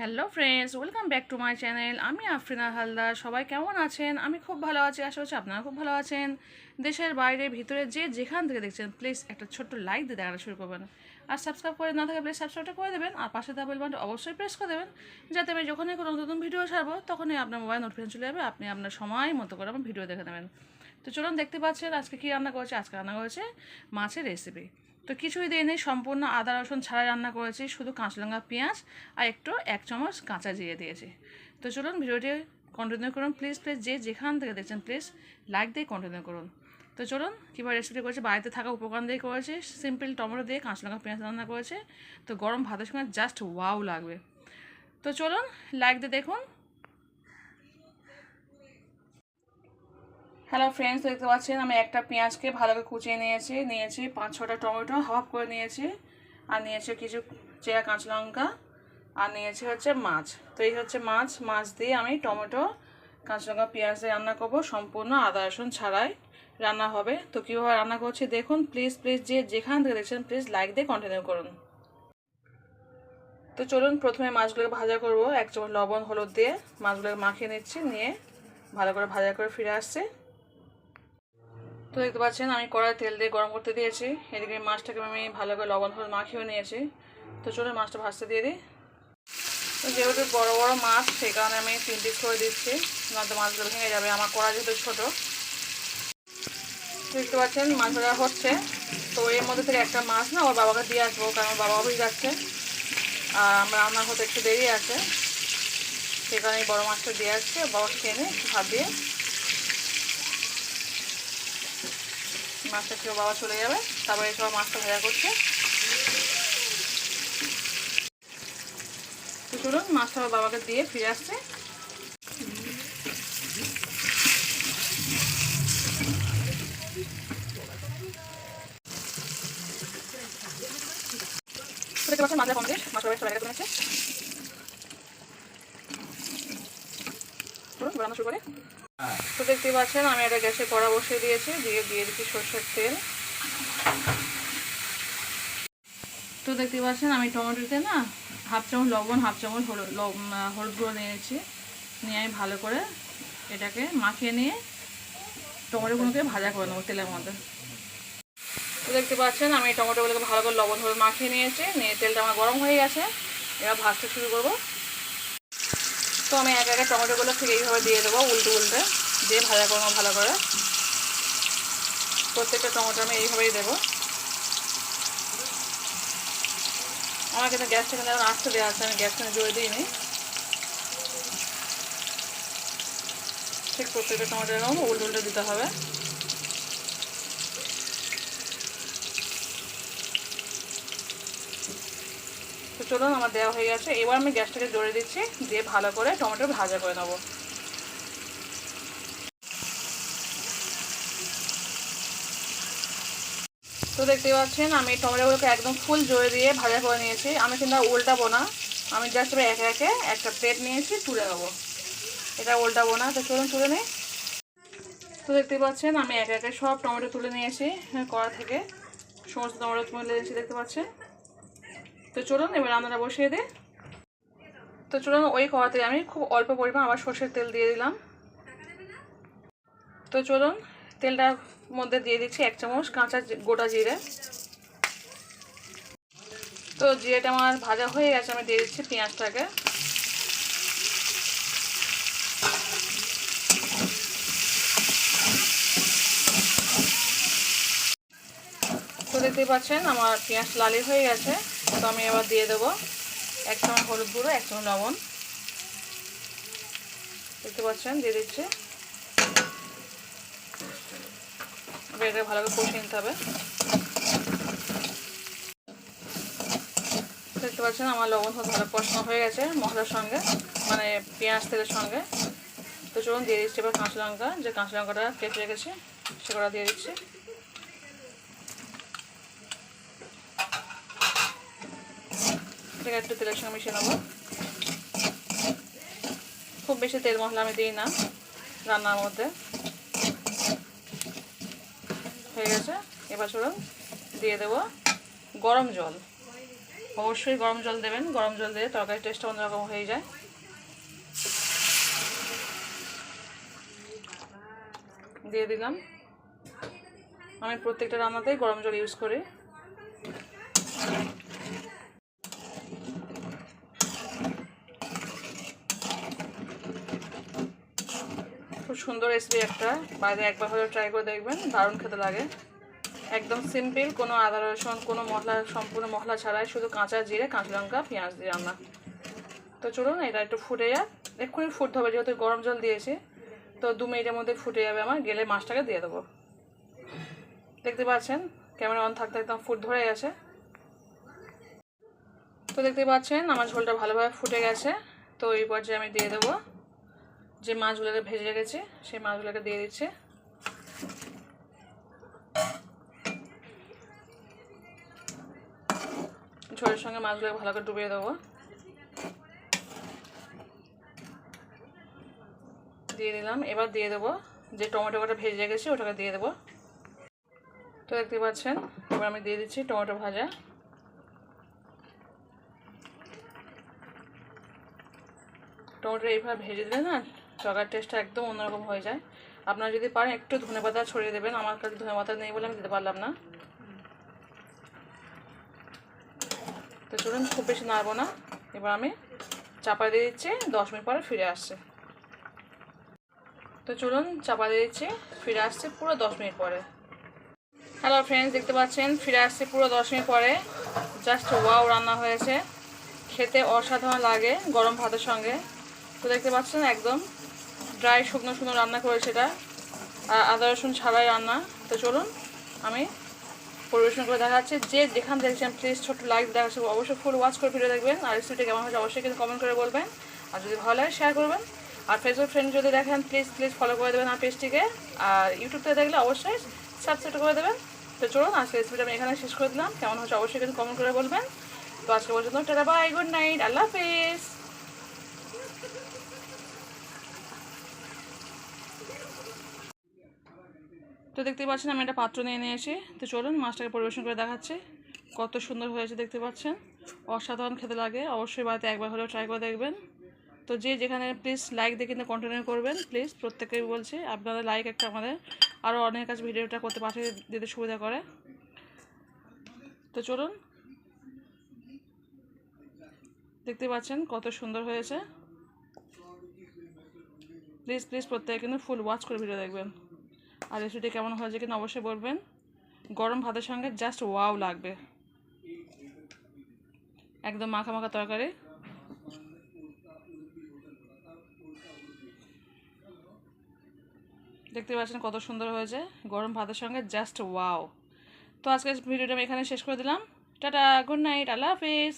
Hello friends welcome back to my channel আমি আফরিনা হালদার। সবাই কেমন আছেন? আমি খুব ভালো আছি। আশা করছি আপনারা খুব ভালো আছেন। দেশের বাইরে, ভিতরে যে যেখান থেকে দেখছেন প্লিজ একটা ছোট্ট লাইক দিয়ে দেখানো শুরু করবেন। আর সাবস্ক্রাইব করে না থাকে প্লিজ সাবস্ক্রাইবটা করে দেবেন। আর পাশে দেওয়া বেল অবশ্যই প্রেস করে দেবেন। যাতে আমি যখনই কোনো নতুন ভিডিও ছাড়বো, তখনই আপনার মোবাইল নোটিফিকেশন চলে যাবে। আপনি আপনার সময় মতো করে আমার ভিডিও দেখে নেবেন। তো চলুন দেখতে পাচ্ছেন আজকে কী রান্না করেছে? আজকে রান্না করেছে মাছের রেসিপি তো কিছুই দিইনি সম্পূর্ণ আদা, রসুন ছাড়াই রান্না করেছি, শুধু কাঁচা লঙ্কা, পেঁয়াজ আর একটু এক চামচ কাঁচা জিরে দিয়েছি। তো চলুন ভিডিওটি কন্টিনিউ করুন প্লিজ প্লিজ যে যেখান থেকে দেখছেন প্লিজ লাইক দিয়ে কন্টিনিউ করুন। তো চলুন, কীভাবে রেসিপি করেছে, বাড়িতে থাকা উপকরণ দিয়ে করেছে সিম্পল টমেটো দিয়ে কাঁচা লঙ্কা, পেঁয়াজ রান্না করেছে। তো গরম ভাতের সঙ্গে জাস্ট ওয়াও লাগবে। তো চলুন লাইক দিয়ে দেখুন। হ্যালো ফ্রেন্ডস দেখতে পাচ্ছেন, আমি একটা পেঁয়াজকে ভালো করে কুচিয়ে নিয়েছি নিয়েছি পাঁচ ছটা টমেটো হাফ করে নিয়েছি, আর নিয়েছি কিছু চেরা কাঁচা লঙ্কা, আর নিয়েছি হচ্ছে মাছ। তো এই হচ্ছে মাছ মাছ দিয়ে আমি টমেটো, কাঁচা লঙ্কা, পেঁয়াজ দিয়ে রান্না করব, সম্পূর্ণ আদা, রসুন ছাড়াই রান্না হবে। তো কীভাবে রান্না করছি দেখুন প্লিজ প্লিজ যে যেখান থেকে দেখছেন প্লিজ লাইক দিয়ে কন্টিনিউ করুন। তো চলুন, প্রথমে মাছগুলোকে ভাজা করব, এক চামচ লবণ, হলুদ দিয়ে মাছগুলোকে মাখিয়ে নিচ্ছি, নিয়ে ভালো করে ভাজা করে ফিরে আসছি। তো দেখতে পাচ্ছেন, আমি কড়াই তেল দিয়ে গরম করতে দিয়েছি। এদিকে মাছটাকে আমি ভালো করে লবণ হলুদ মাখিয়েও নিয়েছি। তো চলুন মাছটা ভাজতে দিয়ে দিই। তো যেহেতু বড় বড় মাছ, সেই কারণে আমি তিন পিস করে দিচ্ছি। নয়তো মাছগুলো ভেঙে যাবে। আমার কড়া যেহেতু ছোটো। দেখতে পাচ্ছেন মাছ ভাজা হচ্ছে। তো এর মধ্যে থেকে একটা মাছ না ওর বাবাকে দিয়ে আসব, কারণ বাবা অফিস যাচ্ছে। আর আমরা আমার হতে একটু দেরি আছে। কারণে বড়ো মাছটা দিয়ে আসছে। বাবাকে খেয়ে নিয়ে ভাত দিয়ে মাছটা খেয়ে বাবা চলে যাবে। তারপরে সব মাছটা ভাজা করছে। তো চলুন মাছটা বাবাকে দিয়ে ফিরে আসছে। মাছটা কমপ্লিট মাছ সবাই চলে গেছে রান্না শুরু করে। তো দেখতে পাচ্ছেন, আমি একটা গ্যাসে কড়া বসিয়ে দিয়েছি, দিয়ে দিয়ে দিচ্ছি সর্ষের তেল। তো দেখতে পাচ্ছেন, আমি টমেটোতে না হাফ চামচ লবণ, হাফ চামচ হলুদ হলুদ গুঁড়ো নিয়েছি। নিয়ে আমি ভালো করে এটাকে মাখিয়ে নিয়ে টমেটোগুলোকে ভাজা করে নেব তেলের মধ্যে। তো দেখতে পাচ্ছেন, আমি টমেটোগুলোকে ভালো করে লবণ, হলুদ মাখিয়ে নিয়েছি, নিয়ে তেলটা আমার গরম হয়ে গেছে। এবার ভাজতে শুরু করব। তো আমি এক একে টমেটোগুলো ঠিক এইভাবে দিয়ে দেবো উল্টে উল্টে, দিয়ে ভাজা করব ভালো করে। প্রত্যেকটা টমেটো আমি এইভাবেই দেবো। আমার কিন্তু গ্যাসটা কিন্তু এখন আসতে দেওয়া আছে, আমি গ্যাসটা জোরে দিইনি। ঠিক প্রত্যেকটা টমেটো এরকম উল্টে উল্টে দিতে হবে। চলুন, আমার দেওয়া হয়ে গেছে। এবার আমি গ্যাসটাকে জোরে দিচ্ছি, দিয়ে ভালো করে টমেটো ভাজা করে নেব। তো দেখতে পাচ্ছেন, আমি টমেটোগুলোকে একদম ফুল জোরে দিয়ে ভাজা করে নিয়েছি। আমি কিন্তু উল্টাবো না। আমি জাস্ট একে একে একটা প্লেট নিয়েছি, তুলে নেব। এটা উল্টাবো না, তো চলুন তুলে নিই। তো দেখতে পাচ্ছেন, আমি একে একে সব টমেটো তুলে নিয়েছি কড়া থেকে। সমস্ত টমেটো তুলে নিয়েছি, দেখতে পাচ্ছেন। তো চলুন, এবার রান্নাটা বসিয়ে দিই। তো চলুন, ওই কড়াতে আমি খুব অল্প পরিমাণ আবার সর্ষের তেল দিয়ে দিলাম। তো চলুন, তেলটার মধ্যে দিয়ে দিচ্ছি এক চামচ কাঁচা গোটা জিরে। তো জিরেটা আমার ভাজা হয়ে গেছে, আমি দিয়ে দিচ্ছি পেঁয়াজটাকে। তো দেখতেই পাচ্ছেন, আমার পেঁয়াজ লালি হয়ে গেছে। তো আমি এবার দিয়ে দেবো এক চামচ হলুদ গুঁড়ো, এক চামচ লবণ। দেখতে পাচ্ছেন, দিয়ে দিচ্ছি। এটাকে ভালো করে কষিয়ে নিতে হবে। দেখতে পাচ্ছেন, আমার লবণ ভালো কষানো হয়ে গেছে মশলার সঙ্গে মানে পেঁয়াজ তেলের সঙ্গে। তো চলুন, দিয়ে দিচ্ছি এবার কাঁচা লঙ্কা। যে কাঁচা লঙ্কাটা কেটে রেখেছি, সেগুলো দিয়ে দিচ্ছি। একটু তেলের সঙ্গে মিশিয়ে নেব। খুব বেশি তেল মশলা আমি দিই না রান্নার মধ্যে। হয়ে গেছে। এবার চলুন দিয়ে দেব গরম জল। অবশ্যই গরম জল দেবেন। গরম জল দিয়ে তরকারির টেস্টটা অন্যরকম হয়ে যায়। দিয়ে দিলাম। আমি প্রত্যেকটা রান্নাতেই গরম জল ইউজ করি। সুন্দর রেসিপি একটা। বাইরে একবার হলেও ট্রাই করে দেখবেন, দারুণ খেতে লাগে। একদম সিম্পল কোনো আদা রসুন, কোনো মশলা, সম্পূর্ণ মশলা ছাড়াই, শুধু কাঁচা জিরে, কাঁচা লঙ্কা, পেঁয়াজ দিয়ে রান্না। তো চলুন, এটা একটু ফুটে যাক। এক্ষুনি ফুটতে হবে, যেহেতু গরম জল দিয়েছি, তো দু মিনিটের মধ্যে ফুটে যাবে আমার, গেলে মাছটাকে দিয়ে দেবো। দেখতে পাচ্ছেন ক্যামেরা অন থাকতে একদম ফুট ধরে গেছে। তো দেখতে পাচ্ছেন, আমার ঝোলটা ভালোভাবে ফুটে গেছে। তো এই পর্যায়ে আমি দিয়ে দেবো। যে মাছগুলোকে ভেজে রেখেছি, সেই মাছগুলোকে দিয়ে দিচ্ছি। ঝোলের সঙ্গে মাছগুলোকে ভালো করে ডুবিয়ে দেবো। দিয়ে দিলাম। এবার দিয়ে দেবো যে টমেটো কটা ভেজে রেখেছি, ওটাকে দিয়ে দেবো। তো দেখতে পাচ্ছেন, এবার আমি দিয়ে দিচ্ছি টমেটো ভাজা। টমেটো এইভাবে ভেজে দিলে না তরকার টেস্টটা একদম অন্যরকম হয়ে যায়। আপনারা যদি পারেন, একটু ধনে পাতা ছড়িয়ে দেবেন। আমার কাছে ধনে পাতা নেই বলে আমি দিতে পারলাম না। তো চলুন, খুব বেশি নাড়বো না। এবার আমি চাপা দিয়ে দিচ্ছি। দশ মিনিট পরে ফিরে আসছে। তো চলুন, চাপা দিয়ে দিচ্ছি। ফিরে আসছে পুরো দশ মিনিট পরে। হ্যালো ফ্রেন্ডস দেখতে পাচ্ছেন? ফিরে আসছে পুরো দশ মিনিট পরে। জাস্ট ওয়াও রান্না হয়েছে। খেতে অসাধারণ লাগে গরম ভাতের সঙ্গে। তো দেখতে পাচ্ছেন একদম ড্রাই শুকনো শুকনো রান্না এটা আর আদা, রসুন ছাড়াই রান্না। তো চলুন, আমি পরিবেশন করে দেখাচ্ছি। যে যেখান দেখছেন প্লিজ ছোট্ট লাইক দেখাচ্ছে, অবশ্যই ফুল ওয়াচ করে ভিডিও দেখবেন। আর রেসিপিটা কেমন হয়েছে, অবশ্যই কিন্তু কমেন্ট করে বলবেন। আর যদি ভালো লাগে শেয়ার করবেন। আর ফেসবুক ফ্রেন্ড যদি দেখেন প্লিজ প্লিজ ফলো করে দেবেন আমার পেজটিকে আর ইউটিউব থেকে দেখলে অবশ্যই সাবস্ক্রাইব করে দেবেন। তো চলুন আজকে রেসিপিটা আমি এখানে শেষ করে দিলাম। কেমন হচ্ছে অবশ্যই কিন্তু কমেন্ট করে বলবেন। তো আজকে পর্যন্ত, টাটা বাই গুড নাইট আল্লাহ হাফিজ। তো দেখতে পাচ্ছেন আমি একটা পাত্র নিয়ে নিয়েছি। তো চলুন, মাছটাকে পরিবেশন করে দেখাচ্ছি। কত সুন্দর হয়েছে দেখতে পাচ্ছেন। অসাধারণ খেতে লাগে। অবশ্যই বাড়িতে একবার হলেও ট্রাই করে দেখবেন। তো যে যেখানে প্লিজ লাইক দিয়ে কিন্তু কন্টিনিউ করবেন। প্লিজ প্রত্যেকেই বলছি আপনাদের লাইক একটা আমাদের আরও অনেক কাছে ভিডিওটা করতে পাঠিয়ে দিতে সুবিধা করে। তো চলুন, দেখতে পাচ্ছেন কত সুন্দর হয়েছে। প্লিজ প্লিজ প্রত্যেকে কিন্তু ফুল ওয়াচ করে ভিডিও দেখবেন। আর রেসিপিটি কেমন হয়েছে কিন্তু অবশ্যই বলবেন। গরম ভাতের সঙ্গে জাস্ট ওয়াও লাগবে। একদম মাখা মাখা তরকারি। দেখতে পাচ্ছেন কত সুন্দর হয়েছে। গরম ভাতের সঙ্গে জাস্ট ওয়াও তো আজকের ভিডিওটা আমি এখানে শেষ করে দিলাম। টাটা গুড নাইট আল্লাহ হাফিজ।